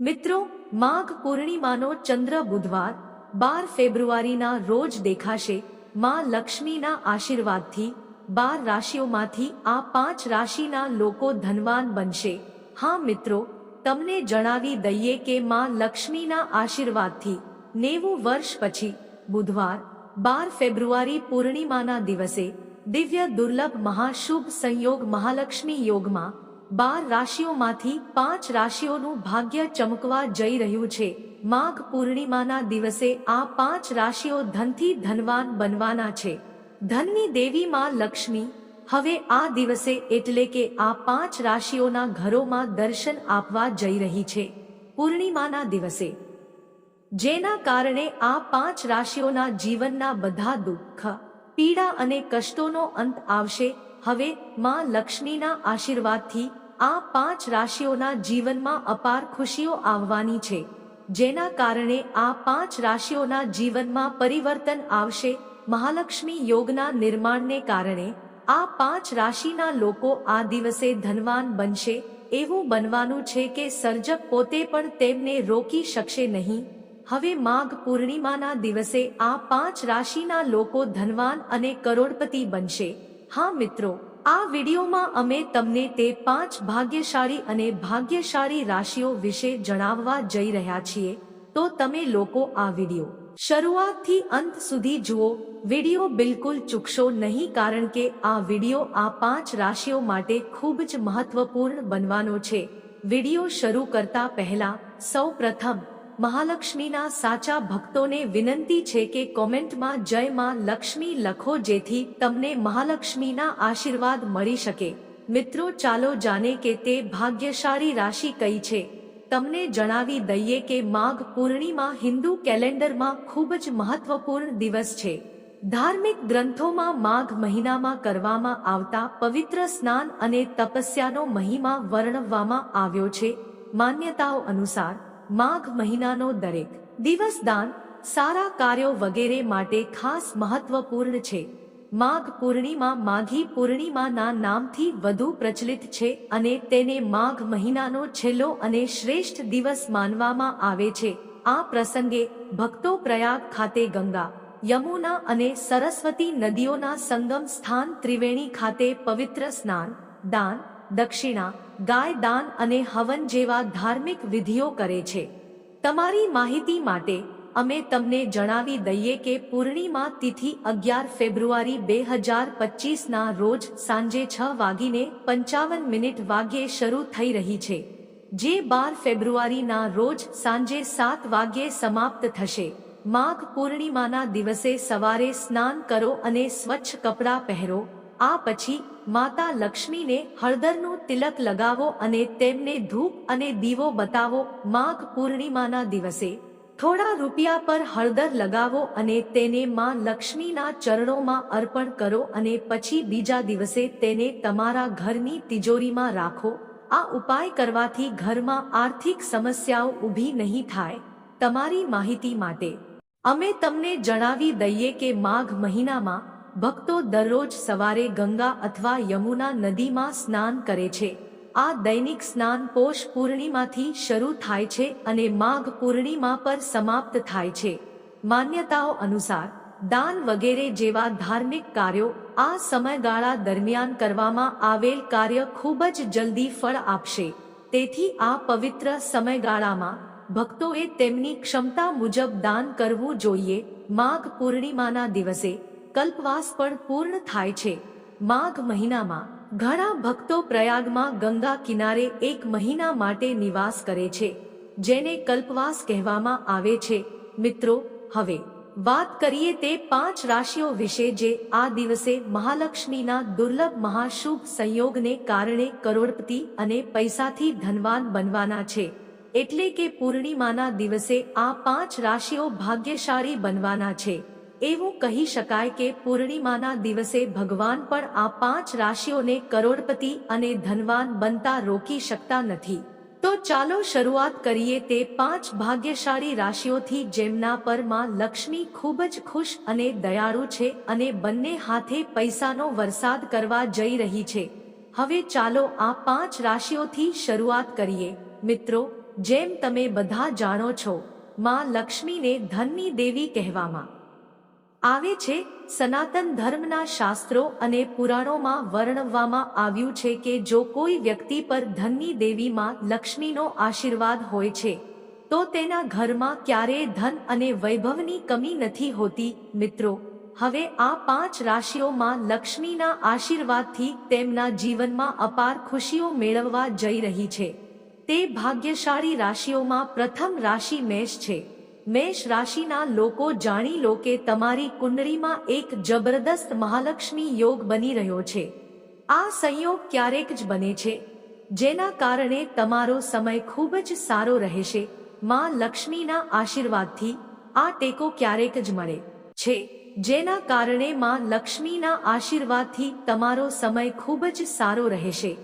મિત્રો, માઘ પૂર્ણિમાનો ચંદ્ર બુધવાર, બાર ફેબ્રુઆરીના રોજ દેખાશે. માં લક્ષ્મીના આશીર્વાદથી, બાર રાશિઓમાંથી આ પાંચ રાશિના લોકો ધનવાન બનશે. હા મિત્રો, તમને જણાવી દઈએ કે માં લક્ષ્મીના આશીર્વાદથી, નેવું વર્ષ પછી, બુધવાર, બાર ફેબ્રુઆરી પૂર્ણિમાના દિવસે, દિવ્ય દુર્લભ મહાશુભ સંયોગ મહાલક્ષ્મી યોગમાં બાર રાશિઓમાંથી પાંચ રાશિઓનું ભાગ્ય ચમકવા જઈ રહ્યું છે. માઘ પૂર્ણિમાના દિવસે આ પાંચ રાશિઓ ધનથી ધનવાન બનવાના છે. ધનની દેવી માં લક્ષ્મી, હવે આ દિવસે એટલે કે આ પાંચ રાશિઓના ઘરોમાં દર્શન આપવા જઈ રહી છે. પૂર્ણિમાના દિવસે. જેના કારણે આ પાંચ રાશિઓના જીવનના બધા દુઃખ, પીડા અને કષ્ટોનો અંત આવશે હવે માં લક્ષ્મીના આશીર્વાદથી આ પાંચ રાશિઓના જીવનમાં અપાર ખુશીઓ આવવાની છે, જેના કારણે આ પાંચ રાશિઓના જીવનમાં પરિવર્તન આવશે. મહાલક્ષ્મી યોગના નિર્માણને કારણે આ પાંચ રાશિના લોકો આ દિવસે ધનવાન બનશે, એવું બનવાનું છે કે સર્જક પોતે પણ તેમને રોકી શકશે નહીં. હવે માઘ પૂર્ણિમાના દિવસે આ પાંચ રાશિના લોકો ધનવાન અને કરોડપતિ બનશે. હા, મિત્રો, આ વિડીયોમાં અમે તમને તે પાંચ ભાગ્યશાળી અને ભાગ્યશાળી રાશિઓ વિશે જણાવવા જઈ રહ્યા છીએ. તો તમે લોકો આ વીડિયો શરૂઆતથી અંત સુધી જુઓ. વીડિયો બિલકુલ ચૂકશો નહીં કારણ કે આ વીડિયો આ પાંચ રાશિઓ માટે ખૂબ જ મહત્વપૂર્ણ બનવાનો છે. વીડિયો શરૂ કરતા પહેલા સૌ પ્રથમ મહાલક્ષ્મીના સાચા ભક્તોને વિનંતી છે કે કોમેન્ટમાં જય માં લક્ષ્મી લખો જેથી તમને મહાલક્ષ્મીના આશીર્વાદ મળી શકે. મિત્રો, ચાલો જાણે કે તે ભાગ્યશાળી રાશિ કઈ છે. તમને જણાવી દઈએ કે માઘ પૂર્ણિમા હિન્દુ કેલેન્ડરમાં ખૂબ જ મહત્વપૂર્ણ દિવસ છે. ધાર્મિક ગ્રંથોમાં માઘ મહિનામાં કરવામાં આવતા પવિત્ર સ્નાન અને તપસ્યાનો મહિમા વર્ણવવામાં આવ્યો છે. માન્યતાઓ અનુસાર માઘ મહિનાનો દરેક દિવસ દાન, સારા કાર્યો વગેરે માટે ખાસ મહત્વપૂર્ણ છે. માઘ પૂર્ણિમા માઘી પૂર્ણિમાના નામથી વધુ પ્રચલિત છે અને તેને માઘ મહિનાનો છેલ્લો અને શ્રેષ્ઠ દિવસ માનવામાં આવે છે. આ પ્રસંગે ભક્તો પ્રયાગ ખાતે ગંગા, યમુના અને સરસ્વતી નદીઓના સંગમ સ્થાન ત્રિવેણી ખાતે પવિત્ર સ્નાન, દાન, દક્ષિણા ગાય દાન અને હવન જેવા ધાર્મિક વિધિઓ કરે છે. તમારી માહિતી માટે અમે તમને જણાવી દઈએ કે પૂર્ણિમા તિથિ અગિયાર ફેબ્રુઆરી બે હજાર પચીસના રોજ સાંજે છ વાગીને પંચાવન મિનિટ વાગ્યે શરૂ થઈ રહી છે. જે બાર ફેબ્રુઆરીના રોજ સાંજે સાત વાગ્યે સમાપ્ત થશે. માઘ પૂર્ણિમાના દિવસે સવારે સ્નાન કરો અને સ્વચ્છ કપડાં પહેરો. આ પછી માતા લક્ષ્મીને હળદરનું તિલક લગાવો અને તેમને ધૂપ અને દીવો બતાવો માઘ પૂર્ણિમાના દિવસે. થોડા રૂપિયા પર હળદર લગાવો અને તેને માં લક્ષ્મીના ચરણોમાં અર્પણ કરો અને પછી બીજા દિવસે તેને તમારા ઘરની તિજોરીમાં રાખો. આ ઉપાય કરવાથી ઘરમાં આર્થિક સમસ્યાઓ ઊભી નહીં થાય. તમારી માહિતી માટે. અમે તમને જણાવી દઈએ કે માઘ મહિનામાં ભક્તો દરરોજ સવારે ગંગા અથવા યમુના નદીમાં સ્નાન કરે છે. આ દૈનિક સ્નાન પોષ પૂર્ણિમાથી શરૂ થાય છે અને માઘ પૂર્ણિમા પર સમાપ્ત થાય છે. માન્યતાઓ અનુસાર, દાન વગેરે જેવા ધાર્મિક કાર્યો આ સમયગાળા દરમિયાન કરવામાં આવેલ કાર્ય ખૂબ જ જલ્દી ફળ આપશે. તેથી આ પવિત્ર સમયગાળામાં ભક્તોએ તેમની ક્ષમતા મુજબ દાન કરવું જોઈએ. માઘ પૂર્ણિમાના દિવસે કલ્પવાસ પણ પૂર્ણ થાય છે. માઘ મહિનામાં ઘણા ભક્તો પ્રયાગમાં ગંગા કિનારે એક મહિના માટે નિવાસ કરે છે, જેને કલ્પવાસ કહેવામાં આવે છે. મિત્રો, હવે વાત કરીએ તે પાંચ રાશિઓ વિશે જે આ દિવસે મહાલક્ષ્મીના દુર્લભ મહાશુભ સંયોગને કારણે કરોડપતિ અને પૈસાથી ધનવાન બનવાના છે. એટલે કે પૂર્ણિમાના દિવસે આ પાંચ રાશિઓ ભાગ્યશાળી બનવાના છે. એવું કહી શકાય કે પૂર્ણિમાના દિવસે ભગવાન પણ આ પાંચ રાશિઓને કરોડપતિ અને ધનવાન બનતા રોકી શકતા નથી. તો ચાલો શરૂઆત કરીએ તે પાંચ ભાગ્યશાળી રાશિઓથી જેમના પરમાં લક્ષ્મી ખૂબ જ ખુશ અને દયાળુ છે અને બંને હાથે પૈસાનો વરસાદ કરવા જઈ રહી છે. હવે ચાલો આ પાંચ રાશિઓથી શરૂઆત કરીએ. મિત્રો, જેમ તમે બધા જાણો છો, માં લક્ષ્મીને ધનની દેવી કહેવામાં આવે છે, સનાતન ધર્મના શાસ્ત્રો અને પુરાણોમાં વર્ણવવામાં આવ્યું છે કે જો કોઈ વ્યક્તિ પર ધનની દેવીમાં લક્ષ્મીનો આશીર્વાદ હોય છે, તો તેના ઘરમાં ક્યારેય ધન અને વૈભવની કમી નથી હોતી, મિત્રો. હવે આ પાંચ રાશિઓમાં લક્ષ્મીના આશીર્વાદથી તેમના જીવનમાં અપાર ખુશીઓ મેળવવા જઈ રહી છે. તે ભાગ્યશાળી રાશિઓમાં પ્રથમ રાશિ મેષ છે. મેષ રાશિના લોકો જાણી લો કે તમારી કુંડળીમાં એક જબરદસ્ત મહાલક્ષ્મી યોગ બની રહ્યો છે. આ સંયોગ ક્યારેક જ બને છે. જેના કારણે તમારો સમય ખૂબ જ સારો રહેશે. માં લક્ષ્મીના આશીર્વાદથી આ ટેકો ક્યારેક જ મળે છે. જેના કારણે માં લક્ષ્મીના આશીર્વાદથી તમારો સમય ખૂબ જ સારો રહેશે.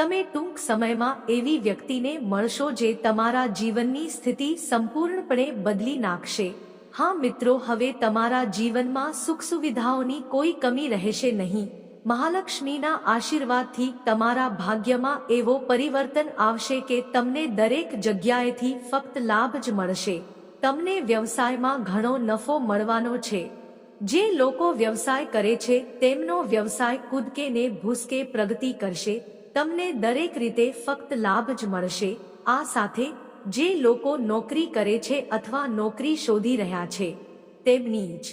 તમે ટૂંક સમયમાં એવી વ્યક્તિને મળશો જે તમારા જીવનની સ્થિતિ સંપૂર્ણપણે બદલી નાખશે. હા મિત્રો, હવે તમારા જીવનમાં સુખ સુવિધાઓની કોઈ કમી રહેશે નહીં. મહાલક્ષ્મીના આશીર્વાદથી તમારા ભાગ્યમાં એવો પરિવર્તન આવશે કે તમને દરેક જગ્યાએથી ફક્ત લાભ જ મળશે. તમને વ્યવસાયમાં ઘણો નફો મળવાનો છે. જે લોકો વ્યવસાય કરે છે, તેમનો વ્યવસાય કૂદકે ને ભૂસકે પ્રગતિ કરશે. તમને દરેક રીતે ફક્ત લાભ જ મળશે. આ સાથે, જે લોકો નોકરી કરે છે અથવા નોકરી શોધી રહ્યા છે, તેમની જ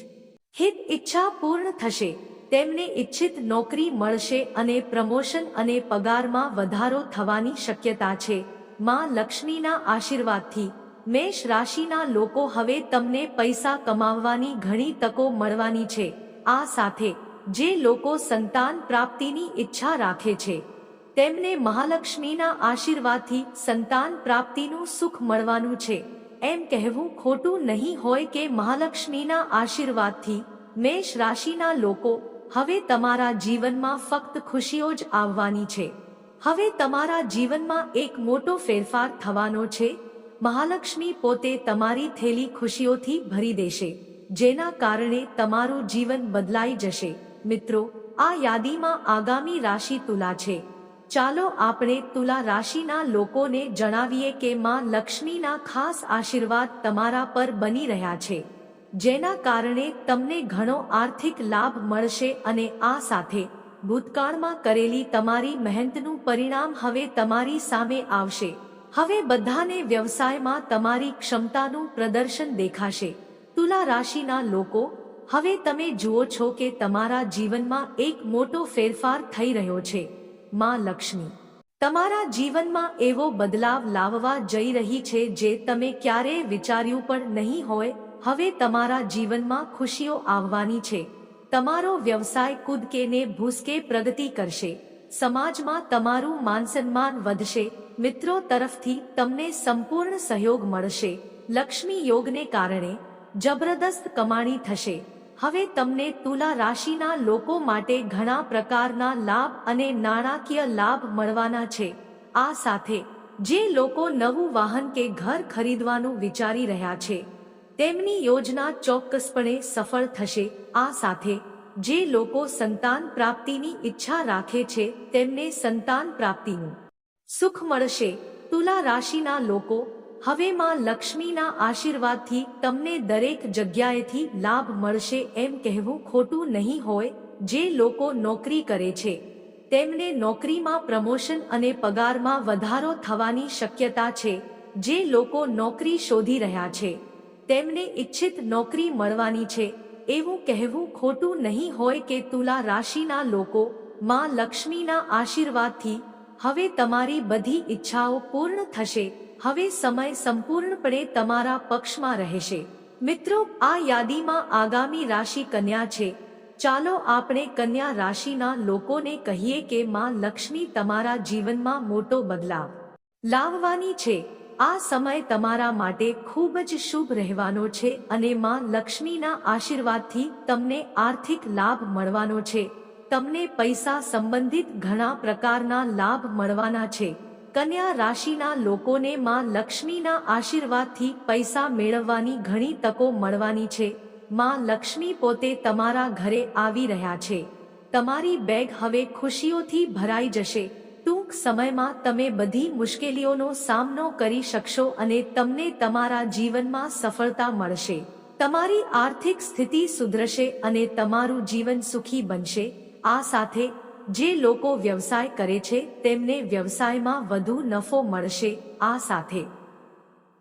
હિત ઈચ્છા પૂર્ણ થશે. તેમને ઈચ્છિત નોકરી મળશે અને પ્રમોશન અને પગારમાં વધારો થવાની શક્યતા છે. માં લક્ષ્મીના આશીર્વાદથી, મેષ રાશિના લોકો હવે તમને પૈસા કમાવવાની ઘણી તકો મળવાની છે. આ સાથે, જે લોકો સંતાન પ્રાપ્તિની ઈચ્છા રાખે છે તેમને મહાલક્ષ્મીના આશીર્વાદથી સંતાન પ્રાપ્તિનું સુખ મળવાનું છે. એમ કહેવું ખોટું નહીં હોય કે મહાલક્ષ્મીના આશીર્વાદથી મેષ રાશિના લોકો હવે તમારા જીવનમાં ફક્ત ખુશીઓ જ આવવાની છે. હવે તમારા જીવનમાં એક મોટો ફેરફાર થવાનો છે. મહાલક્ષ્મી પોતે તમારી થેલી ખુશીઓથી ભરી દેશે, જેના કારણે તમારું જીવન બદલાઈ જશે. મિત્રો, આ યાદીમાં આગામી રાશિ તુલા છે. ચાલો આપણે તુલા રાશિના લોકોને જણાવીએ કે માં લક્ષ્મીના ખાસ આશીર્વાદ તમારા પર બની રહ્યા છે, જેના કારણે તમને ઘણો આર્થિક લાભ મળશે અને આ સાથે ભૂતકાળમાં કરેલી તમારી મહેનતનું પરિણામ હવે તમારી સામે આવશે. હવે બધાને વ્યવસાયમાં તમારી ક્ષમતાનું પ્રદર્શન દેખાશે. તુલા રાશિના લોકો, હવે તમે જુઓ છો કે તમારા જીવનમાં એક મોટો ફેરફાર થઈ રહ્યો છે. માં લક્ષ્મી. તમારા જીવનમાં એવો બદલાવ લાવવા જઈ રહી છે જે તમે ક્યારેય વિચાર્યું પણ નહીં હોય, હવે તમારા જીવનમાં ખુશીઓ આવવાની છે. તમારો વ્યવસાય કૂદકે ને ભૂસકે પ્રગતિ કરશે. સમાજમાં તમારું માનસન્માન વધશે. મિત્રો તરફથી તમને સંપૂર્ણ સહયોગ મળશે. લક્ષ્મી યોગને કારણે જબરદસ્ત કમાણી થશે. હવે તમને તુલા રાશિના લોકો માટે ઘણા પ્રકારના લાભ અને નાણાકીય લાભ મળવાના છે. આ સાથે, જે લોકો નવું વાહન કે ઘર ખરીદવાનું વિચારી રહ્યા છે, તેમની યોજના ચોક્કસપણે સફળ થશે. આ સાથે, જે લોકો સંતાન પ્રાપ્તિની ઈચ્છા રાખે છે, તેમને સંતાન પ્રાપ્તિનું સુખ મળશે. તુલા રાશિના લોકો હવે માં લક્ષ્મીના આશીર્વાદથી તમને દરેક જગ્યાએથી લાભ મળશે એમ કહેવું ખોટું નહીં હોય, જે લોકો નોકરી કરે છે. તેમને નોકરીમાં પ્રમોશન અને પગારમાં વધારો થવાની શક્યતા છે, જે લોકો નોકરી શોધી રહ્યા છે. તેમને ઈચ્છિત નોકરી મળવાની છે, એવું કહેવું ખોટું નહીં હોય કે તુલા રાશિના લોકો, માં લક્ષ્મીના આશીર્વાદથી, હવે તમારી બધી ઈચ્છાઓ પૂર્ણ થશે. હવે સમય સંપૂર્ણપણે તમારા પક્ષમાં રહેશે. મિત્રો, આ યાદીમાં આગામી રાશિ કન્યા છે. ચાલો આપણે કન્યા રાશિના લોકોને કહીએ કે માં લક્ષ્મી તમારા જીવનમાં મોટો બદલાવ લાવવાની છે. આ સમય તમારા માટે ખૂબ જ શુભ રહેવાનો છે અને માં લક્ષ્મીના આશીર્વાદથી તમને આર્થિક લાભ મળવાનો છે. તમને પૈસા સંબંધિત ઘણા પ્રકારના લાભ મળવાના છે. કન્યા રાશિના લોકોને માં લક્ષ્મીના આશીર્વાદથી પૈસા મેળવવાની ઘણી તકો મળવાની છે. માં લક્ષ્મી પોતે તમારા ઘરે આવી રહ્યા છે. તમારી બેગ હવે ખુશીઓથી ભરાઈ જશે. ટૂંક સમયમાં તમે બધી મુશ્કેલીઓનો સામનો કરી શકશો અને તમને તમારા જીવનમાં સફળતા મળશે. તમારી આર્થિક સ્થિતિ સુધરશે અને તમારું જીવન સુખી બનશે. આ સાથે જે લોકો વ્યવસાય કરે છે, તેમને વ્યવસાયમાં વધુ નફો મળશે, આ સાથે.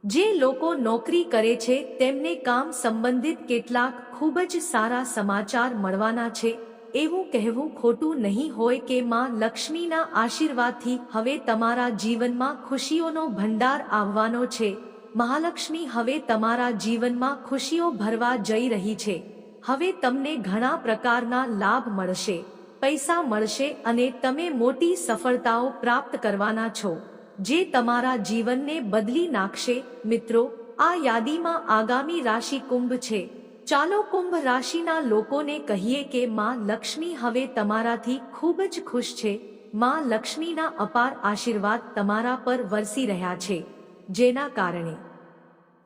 જે લોકો નોકરી કરે છે, તેમને કામ સંબંધિત કેટલાક ખૂબ જ સારા સમાચાર મળવાના છે, એવું કહેવું ખોટું નહીં હોય કે માં લક્ષ્મીના આશીર્વાદથી હવે તમારા જીવનમાં ખુશીઓનો ભંડાર આવવાનો છે. મહાલક્ષ્મી હવે તમારા જીવનમાં ખુશીઓ ભરવા જઈ રહી છે. હવે તમને ઘણા પ્રકારના લાભ મળશે. પૈસા મળશે અને તમે મોટી સફળતાઓ પ્રાપ્ત કરવાના છો, જે તમારા જીવનને બદલી નાખશે. મિત્રો, આ યાદીમાં આગામી રાશિ કુંભ છે. ચાલો કુંભ રાશિના લોકોને કહીએ કે માં લક્ષ્મી હવે તમારાથી ખૂબ જ ખુશ છે. માં લક્ષ્મીના અપાર આશીર્વાદ તમારા પર વરસી રહ્યા છે. જેના કારણે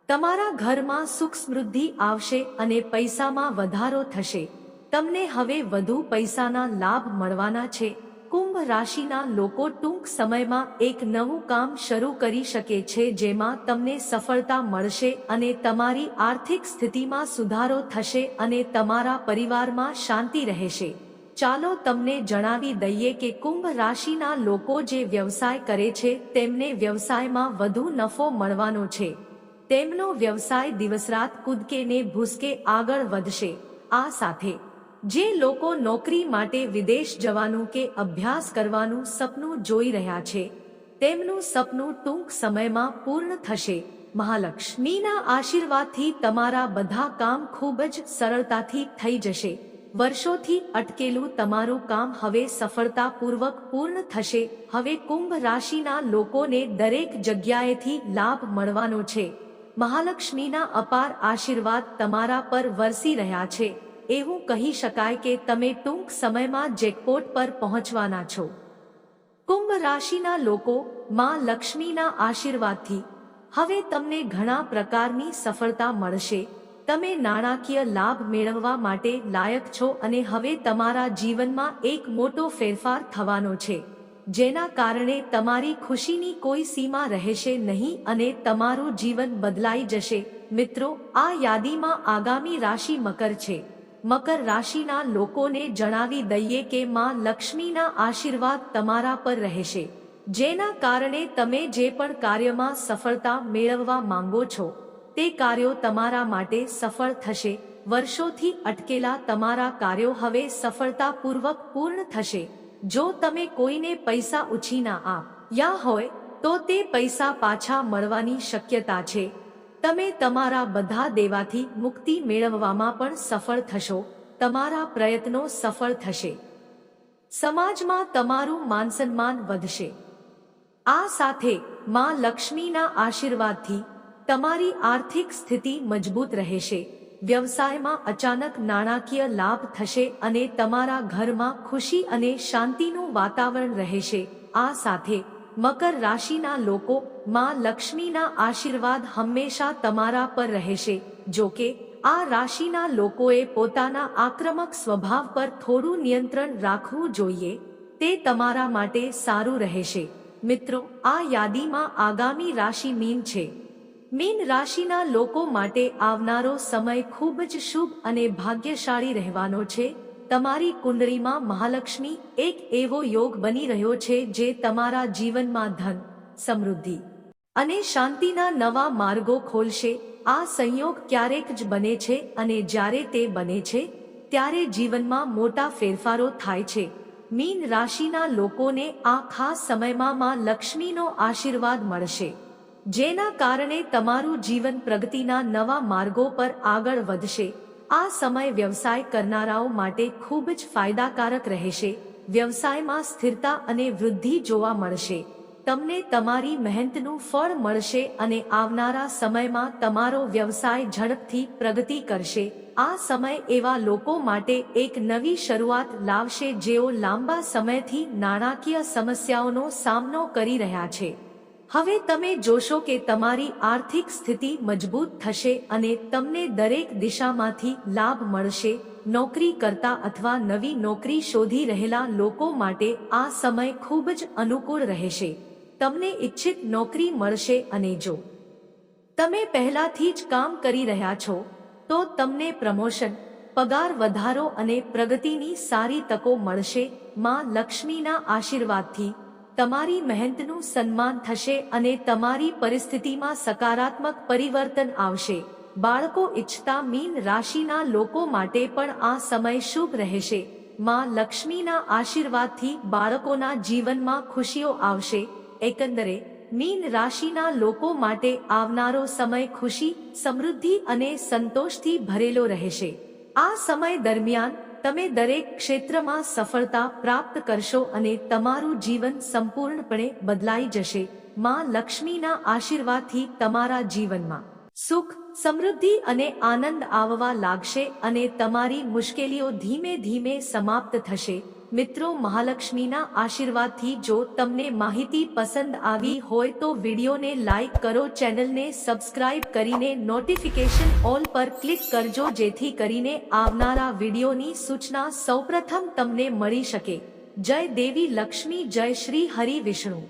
તમારા ઘરમાં સુખ સમૃદ્ધિ આવશે અને પૈસામાં વધારો થશે. તમને હવે વધુ પૈસાના લાભ મળવાના છે. કુંભ રાશિના લોકો ટૂંક સમયમાં એક નવું કામ શરૂ કરી શકે છે જેમાં તમને સફળતા મળશે અને તમારી આર્થિક સ્થિતિમાં સુધારો થશે અને તમારા પરિવારમાં શાંતિ રહેશે. ચાલો તમને જણાવી દઈએ કે કુંભ રાશિના લોકો જે વ્યવસાય કરે છે તેમને વ્યવસાયમાં વધુ નફો મળવાનો છે. તેમનો વ્યવસાય દિવસરાત કૂદકે ને ભૂસકે આગળ વધશે. આ સાથે જે લોકો નોકરી માટે વિદેશ જવાનું કે અભ્યાસ કરવાનું સપનું જોઈ રહ્યા છે, તેમનું સપનું ટૂંક સમયમાં પૂર્ણ થશે. મહાલક્ષ્મીના આશીર્વાદથી તમારા બધા કામ ખૂબ જ સરળતાથી થઈ જશે. વર્ષોથી અટકેલું તમારું કામ હવે સફળતાપૂર્વક પૂર્ણ થશે. હવે કુંભ રાશિના લોકોને દરેક જગ્યાએથી લાભ મળવાનો છે. મહાલક્ષ્મીના અપાર આશીર્વાદ તમારા પર વરસી રહ્યા છે. એવું કહી શકાય કે તમે ટૂંક સમયમાં જેકપોટ પર પહોંચવાના છો. કુંભ રાશિના લોકો માં લક્ષ્મીના આશીર્વાદથી. હવે તમને ઘણા પ્રકારની સફળતા મળશે. તમે નાણાકીય લાભ મેળવવા માટે લાયક છો અને હવે તમારા જીવનમાં એક મોટો ફેરફાર થવાનો છે. જેના કારણે તમારી ખુશીની કોઈ સીમા રહેશે નહીં અને તમારું જીવન બદલાઈ જશે. મિત્રો, આ યાદીમાં આગામી રાશિ મકર છે. મકર રાશિના લોકોને જણાવી દઈએ કે માં લક્ષ્મીના આશીર્વાદ તમારા પર રહેશે. જેના કારણે તમે જે પણ કાર્યમાં સફળતા મેળવવા માંગો છો, તે કાર્યો તમારા માટે સફળ થશે. વર્ષોથી અટકેલા તમારા કાર્યો હવે સફળતાપૂર્વક પૂર્ણ થશે. જો તમે કોઈને પૈસા ઉછીના યા હોય, તો તે પૈસા પાછા મળવાની શક્યતા છે. તમે તમારા બધા દેવાથી મુક્તિ મેળવવામાં પણ સફળ થશો, તમારા પ્રયત્નો સફળ થશે. સમાજમાં તમારું માનસન્માન વધશે. આ સાથે માં લક્ષ્મીના આશીર્વાદથી તમારી આર્થિક સ્થિતિ મજબૂત રહેશે, વ્યવસાયમાં અચાનક નાણાકીય લાભ થશે અને તમારા ઘરમાં ખુશી અને શાંતિનું વાતાવરણ રહેશે. આ સાથે મકર રાશિના લોકો માં લક્ષ્મીના આશીર્વાદ હંમેશા તમારા પર રહેશે. જો કે, આ રાશિના લોકોએ પોતાના આક્રમક સ્વભાવ પર થોડું નિયંત્રણ રાખવું જોઈએ, તે તમારા માટે સારું રહેશે. મિત્રો, આ યાદીમાં આગામી રાશિ મીન છે. મીન રાશિના લોકો માટે આવનારો સમય ખૂબ જ શુભ અને ભાગ્યશાળી રહેવાનો છે. તમારી કુંડળીમાં મહાલક્ષ્મી એક એવો યોગ બની રહ્યો છે જે તમારા જીવનમાં ધન, સમૃદ્ધિ અને શાંતિના નવા માર્ગો ખોલશે. આ સંયોગ ક્યારેક જ બને છે અને જ્યારે તે બને છે, ત્યારે જીવનમાં મોટા ફેરફારો થાય છે. મીન રાશિના લોકોને આ ખાસ સમયમાં માં લક્ષ્મીનો આશીર્વાદ મળશે, જેના કારણે તમારું જીવન પ્રગતિના નવા માર્ગો પર આગળ વધશે. આ સમય વ્યવસાય કરનારાઓ માટે ખૂબ જ ફાયદાકારક રહેશે. વ્યવસાયમાં સ્થિરતા અને વૃદ્ધિ જોવા મળશે. તમને તમારી મહેનતનું ફળ મળશે અને આવનારા સમયમાં તમારો વ્યવસાય ઝડપથી પ્રગતિ કરશે. આ સમય એવા લોકો માટે એક નવી શરૂઆત લાવશે જેઓ લાંબા સમયથી નાણાકીય સમસ્યાઓનો સામનો કરી રહ્યા છે. હવે તમે જોશો કે તમારી આર્થિક સ્થિતિ મજબૂત થશે અને તમને દરેક દિશામાંથી લાભ મળશે. નોકરી કરતા અથવા નવી નોકરી શોધી રહેલા લોકો માટે આ સમય ખૂબ જ અનુકૂળ રહેશે. તમને ઈચ્છિત નોકરી મળશે અને જો તમે પહેલાથી જ કામ કરી રહ્યા છો, તો તમને પ્રમોશન, પગાર વધારો અને પ્રગતિની સારી તકો મળશે. માં લક્ષ્મીના આશીર્વાદથી. તમારી મહેનતનું સન્માન થશે અને તમારી પરિસ્થિતિમાં સકારાત્મક પરિવર્તન આવશે. બાળકો ઈચ્છતા મીન રાશિના લોકો માટે પણ આ સમય શુભ રહેશે. માં લક્ષ્મીના આશીર્વાદથી બાળકોના જીવનમાં ખુશીઓ આવશે. એકંદરે, મીન રાશિના લોકો માટે આવનારો સમય ખુશી, સમૃદ્ધિ અને સંતોષથી ભરેલો રહેશે. આ સમય દરમિયાન તમે દરેક ક્ષેત્રમાં સફળતા પ્રાપ્ત કરશો અને તમારું જીવન સંપૂર્ણપણે બદલાઈ જશે. માં લક્ષ્મીના આશીર્વાદથી તમારા જીવનમાં સુખ, સમૃદ્ધિ અને આનંદ આવવા લાગશે અને તમારી મુશ્કેલીઓ ધીમે ધીમે સમાપ્ત થશે. મિત્રો, મહાલક્ષ્મીના આશીર્વાદથી જો તમને માહિતી પસંદ આવી હોય તો વિડીયોને લાઈક કરો, ચેનલને સબસ્ક્રાઇબ કરીને નોટિફિકેશન ઓલ પર ક્લિક કરજો, જેથી કરીને આવનારા વિડીયોની સૂચના સૌપ્રથમ તમને મળી શકે. જય દેવી લક્ષ્મી, જય શ્રી હરિ વિષ્ણુ.